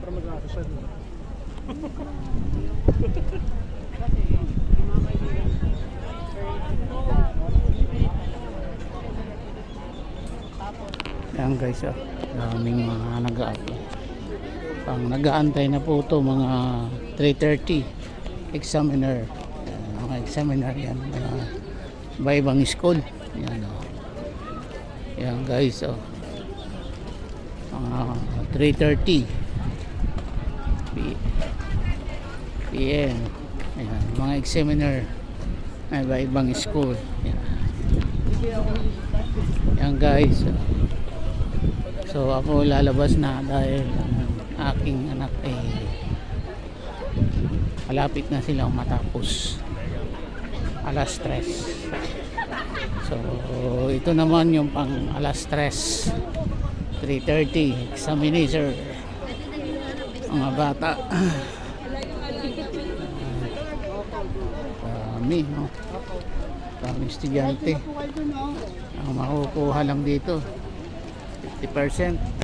Para mag-asa siya. Yan guys, oh. daming mga nag-aapo. Pang nag-aantay na po to mga 3.30 examiner. Yan, mga examiner yan. Mga iba-ibang school. Yan, oh. Yan guys, oh. Mga 3.30 P- PM. Yan, mga examiner na iba-ibang school. Yan. Yan guys. So ako lalabas na dahil ang aking anak ay malapit na silang matapos. Alas 3. So ito naman yung pang alas 3. 3.30 examinator. Mga bata. Dami, no? Dami estudyante. Ang makukuha lang dito 50%.